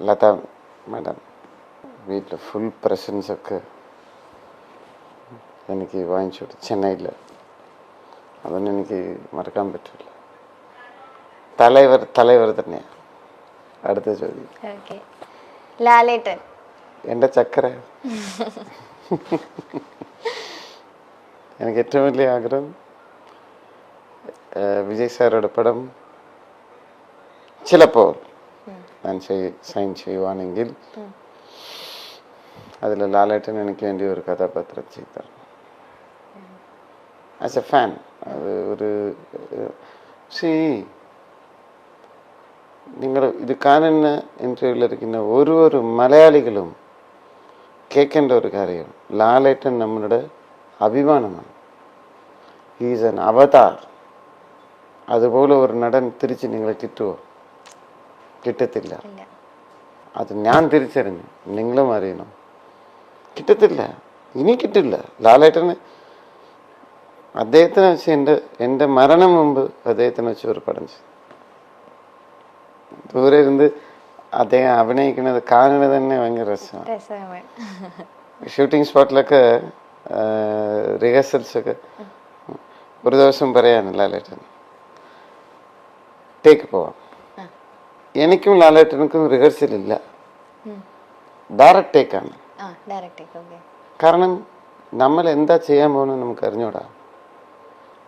Latha madam വീട്ടിൽ full presence ഒക്കെ എനിക്ക് വാങ്ങിച്ചു കൊടുത്തു ചെന്നൈയിൽ അതൊന്നും എനിക്ക് മറക്കാൻ പറ്റില്ല തലൈവർ തലൈവർ തന്നെയാണ് അടുത്ത ചോദ്യം ഓക്കെ ലാലേട്ടൻ എൻ്റെ ചക്കര എനിക്ക് ഏറ്റവും വലിയ ആഗ്രഹം ഏഹ്, വിജയ് സാറുടെ പടം ചിലപ്പോൾ ഞാൻ ചെയ്- സൈൻ ചെയ്യുവാണെങ്കിൽ അതിൽ ലാലേട്ടൻ എനിക്ക് വേണ്ടി ഒരു കഥാപാത്രം ചെയ്തു തരണം. ആസ് എ ഫാൻ അത് ഒരു സി നിങ്ങൾ ഇത് കാണുന്ന ഇന്റർവ്യൂവിലിരിക്കുന്ന ഓരോ ഒരു മലയാളികളും കേൾക്കേണ്ട ഒരു കാര്യം ലാലേട്ടൻ നമ്മളുടെ അഭിമാനമാണ്. ഈസ് എൻ അവതാർ അതുപോലെ ഒരു നടൻ തിരിച്ച് നിങ്ങളെ കിട്ടുമോ കിട്ടത്തില്ല. അത് ഞാൻ തിരിച്ചറിഞ്ഞു. നിങ്ങളും അറിയണം. കിട്ടത്തില്ല. ഇനി കിട്ടില്ല. ലാലേട്ടന് അദ്ദേഹത്തിനെ വെച്ച് എന്റെ എന്റെ മരണം മുമ്പ് അദ്ദേഹത്തിനെ വെച്ച് ഒരു പടം ചെയ്തു. ദൂരെ ഇരുന്ന് അദ്ദേഹം അഭിനയിക്കുന്നത് കാണുന്നത് തന്നെ ഭയങ്കര രസമാണ്. രസമാണ് ഷൂട്ടിംഗ് സ്പോട്ടിലൊക്കെ റിഹേഴ്സൽസൊക്കെ ഒരു ദിവസം പറയാനല്ലേ ലാലേട്ടൻ ടേക്ക് പോവാം. എനിക്കും ലാലേട്ടനുക്കും റിഹേഴ്സൽ ഇല്ല ഡയറക്റ്റ് ടേക്കാണ് ആ ഡയറക്റ്റ് ഓക്കെ കാരണം നമ്മൾ എന്താ ചെയ്യാൻ പോകുന്നത് നമുക്ക് അറിഞ്ഞൂടാ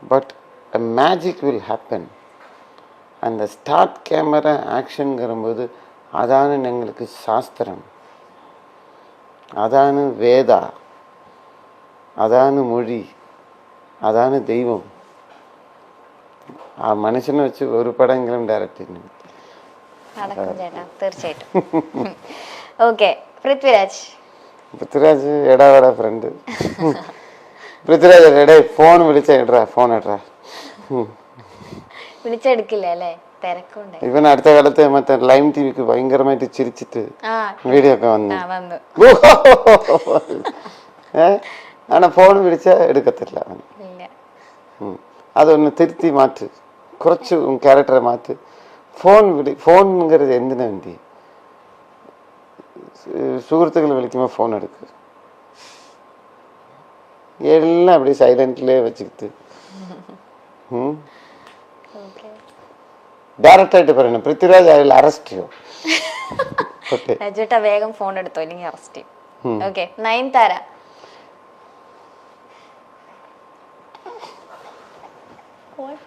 but a magic will happen அந்த ஸ்டார்ட் கேமரா ஆக்ஷனுங்கிறபோது அதான எங்களுக்கு சாஸ்திரம் അതാണ് വേദ അതാണ് മൊഴി അതാണ് ദൈവം ആ മനുഷ്യനെ വെച്ച് ഒരു പടമെങ്കിലും ഡയറക്റ്റ് ചെയ്യുന്നു നടക്കും ചേട്ടാ തീർച്ചയായിട്ടും ഓക്കെ പൃഥ്വിരാജ് പൃഥ്വിരാജ് എടാവട ഫ്രണ്ട് പൃഥ്വിരാജ് എടേ ഫോൺ വിളിച്ച ഇടറാ ഫോൺ ഇടറാ വിളിച്ചെടുക്കില്ല അല്ലേ തിരക്കുണ്ട് ഇവൻ അടുത്ത കാലത്ത് മറ്റേ ലൈം ടി വിക്ക് ഭയങ്കരമായിട്ട് ചിരിച്ചിട്ട് ആ വീഡിയോ ഒക്കെ വന്നു ആ വന്നു ഏ ആണ ഫോൺ വിളിച്ച എടുക്കത്തില്ല അവൻ ഇല്ല ഉം. അതൊന്ന് തിരുത്തി മാറ്റ് ஃபோன் விளி ஃபோனுங்கிறது എന്തിനാ വേണ്ടി സുഹൃത്തുക്കൾ വിളിക്കുമ്പോൾ ഫോൺ എടുക്കുക എല്ലാം അവിടെ സൈലൻറ്റിലേ വെച്ചിട്ട് ഡയറക്റ്റായിട്ട് പറയണം പൃഥ്വിരാജ് അയാൾ അറസ്റ്റ് ചെയ്യും രജേട്ട വേഗം ഫോൺ എടുത്തോ ഇല്ലെങ്കിൽ അറസ്റ്റ് ചെയ്യും ഓക്കെ നയൻതാര What?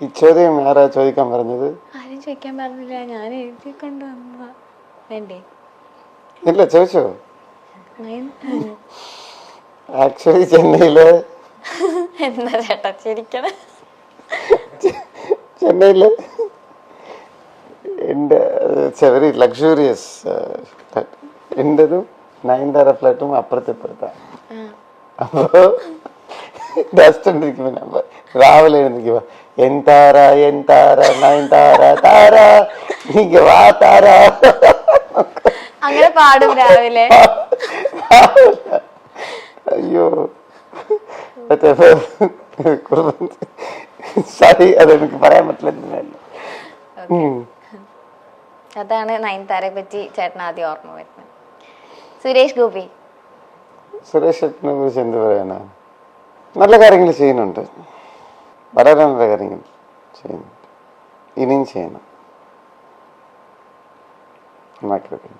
ചോദ്യം ആരാ ചോദിക്കാൻ പറഞ്ഞത്? ആരും ചോദിക്കാൻ പറഞ്ഞില്ല. ഞാൻ എഴുതി കൊണ്ടുവന്നതാ. വേണ്ടേ? ഇല്ല ചോദിച്ചോ. ആക്ച്വലി ചെന്നൈയിൽ എന്താ ചേട്ടാ ചിരിക്കണ. ചെന്നൈയിൽ എന്റെ വെരി ലക്ഷറിയസ് എന്റെതും നയൻതാര ഫ്ലാറ്റും അപ്പുറത്തെ ഇപ്പുറത്താണ്. അപ്പോൾ ഡസ്റ്റ് ഉണ്ടിരിക്കുമ്പോൾ നമ്മൾ രാവിലെ എഴുന്നിരിക്കുമ്പോൾ എൻ താര എൻ താര നയൻ താര താര നീങ്ക വാ താര. അങ്ങനെ പാടും രാവിലെ. അയ്യോ. മറ്റേ അത് എനിക്ക് പറയാൻ പറ്റില്ല അതാണ് നയൻതാരയെ പറ്റി ചേട്ടൻ ആദ്യം ഓർമ്മ വരുന്നത്. സുരേഷ് ഗോപി. സുരേഷ് ചേട്ടനെ കുറിച്ച് എന്ത് പറയാനാ? നല്ല കാര്യങ്ങൾ ചെയ്യുന്നുണ്ട്. വളരെ നല്ല കാര്യങ്ങൾ ചെയ്യുന്നുണ്ട് ഇനിയും ചെയ്യണം ഉണ്ടാക്കിയെടുക്കണം.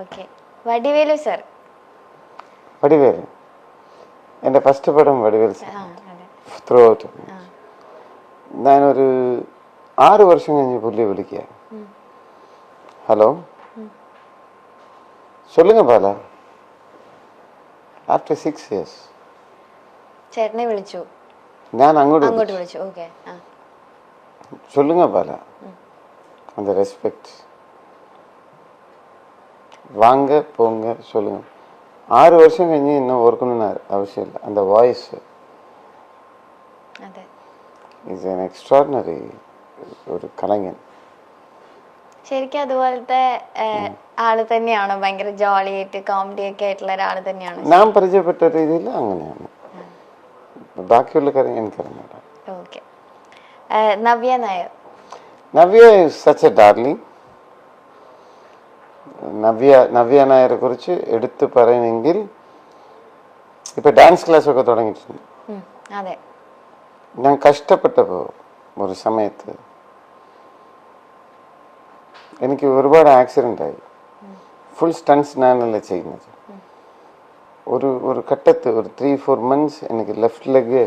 ഓക്കെ വടിവേലു സർ വടിവേൽ എൻ്റെ ഫസ്റ്റ് പടം വടിവേൽ ആ അതെ ത്രൂ ഔട്ട് ഞാനൊരു ആറ് വർഷം കഴിഞ്ഞ് പുള്ളിയെ വിളിക്കുക ഹലോ சொல்லுங்க பாலா ആഫ്റ്റർ സിക്സ് ഇയേഴ്സ് ചേട്ടനെ വിളിച്ചു ഞാൻ അങ്ങോട്ട് അങ്ങോട്ട് വിളിച്ചു ഓക്കെ ആ சொல்லுங்க பாலா அந்த ரெஸ்பெக்ட் வாங்க போங்க சொல்லுங்க ஆறு வருஷம் കഴിഞ്ഞ് இன்னும் ഓർക്കണമെന്ന് ആവശ്യമില്ല அந்த வாய்ஸ் അതെ ഈസ് എൻ എക്സ്ട്രാordinary ഒരു കലങ്ങൻ ശരിക്കും അതുപോലത്തെ ഏഹ്, ആള് തന്നെയാണോ ഭയങ്കര ജോളി ആയിട്ട് കോമഡി ഒക്കെ ആയിട്ടുള്ള ഒരാള് തന്നെയാണോ ഞാൻ പരിചയപ്പെട്ട രീതിയിൽ അങ്ങനെയാണ് ബാക്കിയുള്ള കാര്യം എനിക്കറിഞ്ഞൂടാ okay Navya Nair Navya is such a darling Navya Navya നായരെ കുറിച്ച് എടുത്തു പറയണമെങ്കിൽ ഇപ്പൊ ഡാൻസ് ക്ലാസ് ഒക്കെ തുടങ്ങിയിട്ടുണ്ട് ഉം, അതെ ഞാൻ കഷ്ടപ്പെട്ടപ്പോൾ ഒരു സമയത്ത് എനിക്ക് ഒരുപാട് ആക്സിഡൻ്റ് ആയി ഫുൾ സ്റ്റൺസ് ഞാനല്ല ചെയ്യുന്നത് ஒரு ஒரு கட்டத்து ஒரு த்ரீ ஃபோர் மந்த்ஸ் எனக்கு லெஃப்ட் லெக்கு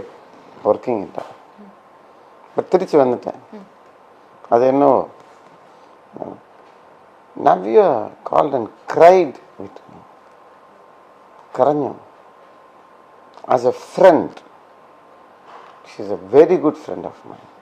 ஒர்க்கிங் இல்லை பட் திருச்சி வந்துட்டேன். அது என்ன Navya called and cried with கரஞ்சோம். As a friend she is a very good friend of mind